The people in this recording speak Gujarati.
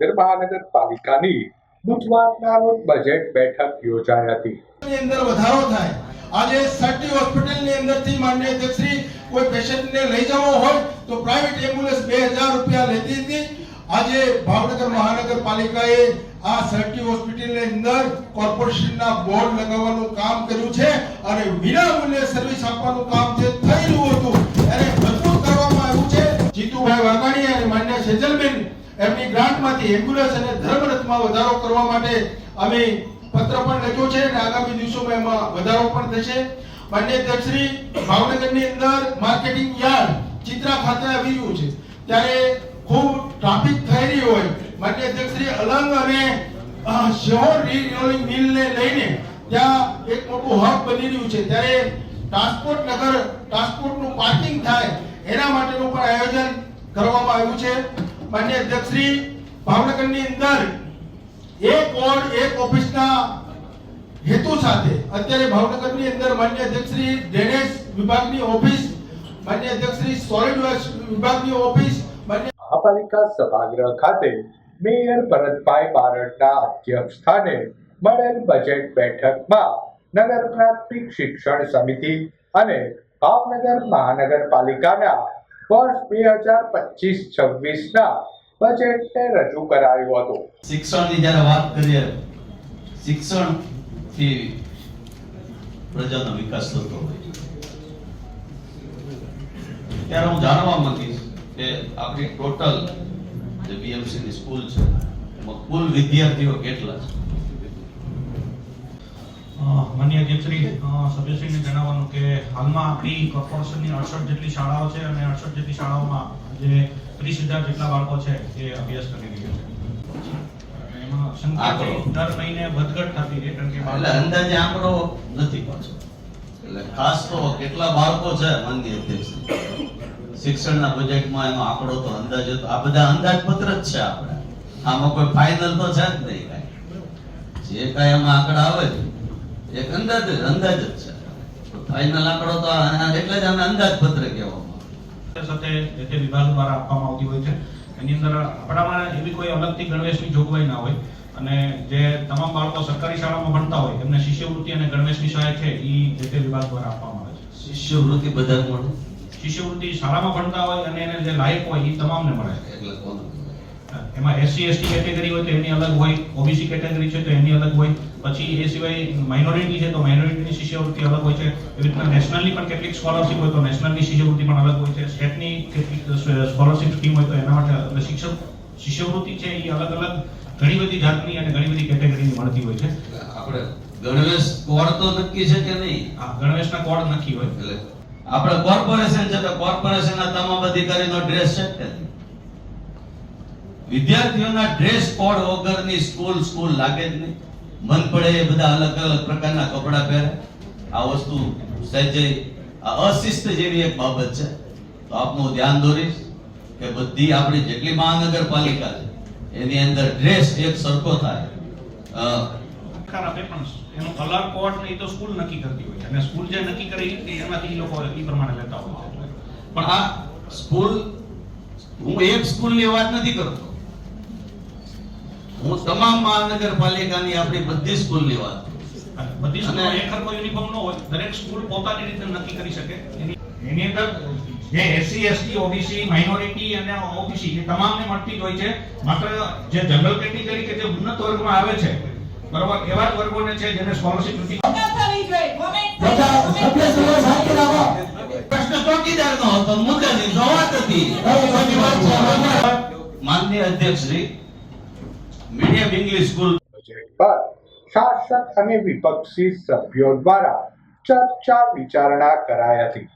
ભાવનગર મહાનગરપાલિકાની બુધવારના રોજ બજેટ બેઠક યોજાઈ હતી. અંદર વધારો થાય. આજે સર્ટી હોસ્પિટલની અંદરથી માન્ય અધ્યક્ષશ્રી કોઈ પેશન્ટને લઈ જવો હોય તો પ્રાઇવેટ એમ્બ્યુલન્સ બે હજાર રૂપિયા લેતી હતી. આજે ભાવનગર મહાનગરપાલિકાએ આ સરટી હોસ્પિટલની અંદર કોર્પોરેશનના બોર્ડ લગાવવાનું કામ કર્યું છે અને વિના મૂલ્યે સર્વિસ આપવાનું કામ જે થઈ રહ્યું હતું એમની ગ્રાન્ટમાંથી એમ્બ્યુલન્સ અને ધર્મરથમાં વધારો કરવા માટે અમે પત્ર પણ લખ્યો છે અને આગામી દિવસોમાં એમાં વધારો પણ થશે. માન્ય અધ્યક્ષશ્રી ભાવનગરની અંદર માર્કેટિંગ યાર્ડ ચિત્રા ખાતે આવી રહ્યું છે. ત્યારે ખૂબ ટ્રાફિક થઈ રહી હોય, માન્ય અધ્યક્ષશ્રી અલંગ અને શહોર રિન્યુઅલિંગ મિલને લઈને ત્યાં એક મોટું હબ બની રહ્યું છે. ત્યારે ટ્રાન્સપોર્ટ નગર, ટ્રાન્સપોર્ટનું પાર્કિંગ થાય એના માટેનું પણ આયોજન કરવામાં આવ્યું છે. માન્ય અધ્યક્ષશ્રી ભાવનગરની અંદર એક વોર્ડ, એક ઓફિસના હેતુ સાથે અત્યારે ભાવનગરની અંદર માન્ય અધ્યક્ષશ્રી ડ્રેનેજ વિભાગની ઓફિસ, માન્ય અધ્યક્ષશ્રી સોલિડ વેસ્ટ વિભાગની ઓફિસ મહાપાલિકા સભાગૃહ ખાતે મેયર ભરતભાઈ બારડના અધ્યક્ષ સ્થાને મળેલ બજેટ બેઠકમાં નગર પ્રાથમિક શિક્ષણ સમિતિ અને ભાવનગર મહાનગરપાલિકાના વર્ષ બે હજાર પચીસ છવ્વીસના બજેટને રજૂ કરાયું હતું. શિક્ષણની જ્યારે વાત કરીએ, શિક્ષણથી પ્રજાનો વિકાસ થતો હોય. ત્યારે હું જાણવા માંગીશ કે આપણી ટોટલ જે બીએમસી ની સ્કૂલ છે, એમાં કુલ વિદ્યાર્થીઓ કેટલા છે? અ, માનનીય અધ્યક્ષશ્રી સભ્યશ્રીને જણાવવાનું કે હાલમાં આપણી કોર્પોરેશનની અડસઠ જેટલી શાળાઓ છે અને અડસઠ જેટલી શાળાઓમાં જે ત્રીસ હજાર જેટલા બાળકો છે એ અભ્યાસ કરી રહ્યા છે. એમાં. દર મહિને વધઘટ થતી રહે કારણ કે અંદાજે આંકડો નથી પાછો. એટલે ખાસ તો કેટલા બાળકો છે માનનીય અધ્યક્ષ. શિક્ષણના બજેટમાં એનો આંકડો તો અંદાજે આ બધા અંદાજપત્ર જ છે આપણે. આમાં કોઈ ફાઇનલ તો છે જ નહીં કાંઈ. જે કાંઈ એમાં આંકડા આવે છે. એક અંદાજ જ અંદાજ જ છે. ફાઇનલ આંકડો તો એટલે જ અમે અંદાજપત્ર કહેવામાં સાથે જે તે વિભાગ દ્વારા આપવામાં આવતી હોય છે એની અંદર આપણામાં એવી કોઈ અલગથી ગણવેશની જોગવાઈ ના હોય. અને જે તમામ બાળકો સરકારી શાળામાં ભણતા હોય એમને શિષ્યવૃત્તિ અને ગણવેશની સહાય છે એ જે તે વિભાગ દ્વારા આપવામાં આવે છે. શિષ્યવૃત્તિ બધા મળે શિષ્યવૃત્તિ શાળામાં ભણતા હોય અને એને જે લાયક હોય એ તમામને મળે એટલે કોને? એમાં એસસી એસટી કેટેગરી હોય તો એની અલગ હોય ઓબીસી કેટેગરી છે તો એની અલગ હોય. પછી એ સિવાય માઇનોરિટી છે તો માઇનોરિટીની શિષ્યવૃત્તિ અલગ હોય છે. એવી રીતના નેશનલની પણ કેટલીક સ્કોલરશિપ હોય તો નેશનલની શિષ્યવૃત્તિ પણ અલગ હોય છે. સ્ટેટની કેટલીક સ્કોલરશિપ સ્કીમ હોય તો એના માટે એટલે શિક્ષક શિષ્યવૃત્તિ છે એ અલગ અલગ ઘણી બધી જાતની અને ઘણી બધી કેટેગરીની મળતી હોય છે. આપણે ગણવેશ કોડ તો નક્કી છે કે નહીં? આ ગણવેશના કોડ નક્કી હોય. એટલે આપણે કોર્પોરેશન છે તો કોર્પોરેશનના તમામ અધિકારીનો ડ્રેસ છે? વિદ્યાર્થીઓના ડ્રેસ કોડ વગરની સ્કૂલ સ્કૂલ લાગે જ નહીં. મન પડે એ બધા અલગ અલગ પ્રકારના કપડાં પહેરે. આ વસ્તુ સહેજે આ અશિસ્ત જેવી એક બાબત છે. તો આપનું ધ્યાન દોરીશ કે બધી આપણી જેટલી મહાનગરપાલિકા છે, એની અંદર ડ્રેસ એક સરખો થાય. આપે પણ એનો કલર કોડ ને તો સ્કૂલ નક્કી કરતી હોય અને સ્કૂલ જે નક્કી કરી એમાંથી લોકો એ પ્રમાણે લેતા હોય પણ આ સ્કૂલ હું એક સ્કૂલની વાત નથી કરતો. હું તમામ મહાનગરપાલિકાની આપણી બધી સ્કૂલની વાત બધી સ્કૂલ અને- એક હરખો યુનિફોર્મ ન હોય દરેક સ્કૂલ પોતાની રીતે નક્કી કરી શકે. એની અંદર જે એસસી એસટી ઓબીસી માઇનોરિટી અને ઓબીસી એ તમામને મળતી જ હોય છે. માત્ર જે જનરલ કેટેગરી કે જે ઉન્નત વર્ગમાં આવે છે બરોબર એવા જ વર્ગોને છે જેને સ્કોલરશિપ નથી. પ્રશ્ન ચોકીદારનો હતો મુદ્દાની વાત હતી માનનીય અધ્યક્ષ શ્રી મીડિયમ ઇંગ્લિશ સ્કૂલ પર શાસક અને વિપક્ષી સભ્યો દ્વારા ચર્ચા વિચારણા કરાઈ હતી.